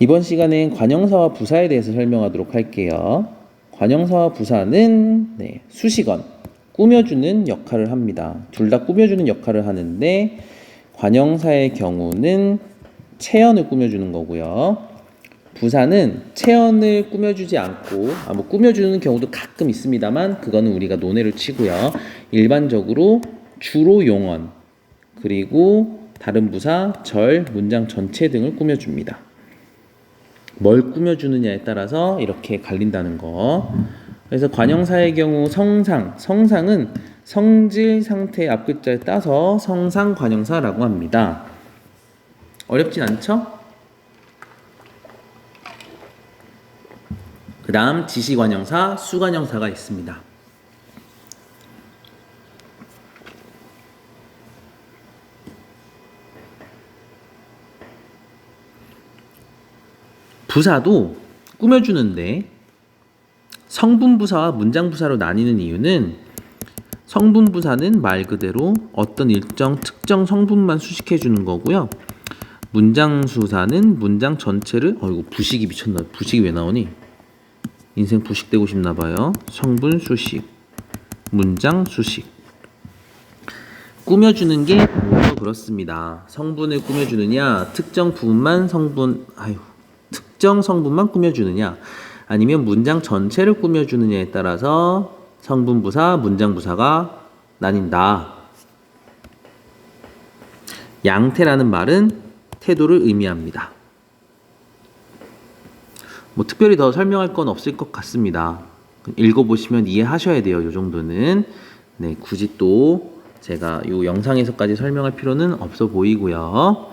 이번 시간엔 관형사와 부사에 대해서 설명하도록 할게요. 관형사와 부사는 네, 수식어, 꾸며주는 역할을 합니다. 둘 다 꾸며주는 역할을 하는데 관형사의 경우는 체언을 꾸며주는 거고요. 부사는 체언을 꾸며주지 않고 아, 뭐 꾸며주는 경우도 가끔 있습니다만 그거는 우리가 논외를 치고요. 일반적으로 주로 용언 그리고 다른 부사, 절, 문장 전체 등을 꾸며줍니다. 뭘 꾸며주느냐에 따라서 이렇게 갈린다는 거. 그래서 관형사의 경우 성상, 성상은 성질 상태의 앞글자를 따서 성상 관형사라고 합니다. 어렵진 않죠? 그 다음 지시관형사, 수관형사가 있습니다. 부사도 꾸며주는데 성분 부사와 문장 부사로 나뉘는 이유는 성분 부사는 말 그대로 어떤 일정 특정 성분만 수식해 주는 거고요. 문장 수사는 문장 전체를 어이구 부식이 미쳤나 부식이 왜 나오니? 인생 부식되고 싶나 봐요. 성분 수식 문장 수식. 꾸며주는 게 그렇습니다. 성분을 꾸며주느냐 특정 부분만 성분 아유 특정 성분만 꾸며주느냐 아니면 문장 전체를 꾸며주느냐에 따라서 성분 부사 문장 부사가 나뉜다 양태라는 말은 태도를 의미합니다. 뭐 특별히 더 설명할 건 없을 것 같습니다. 읽어보시면 이해하셔야 돼요. 이 정도는 네 굳이 또 제가 이 영상에서까지 설명할 필요는 없어 보이고요.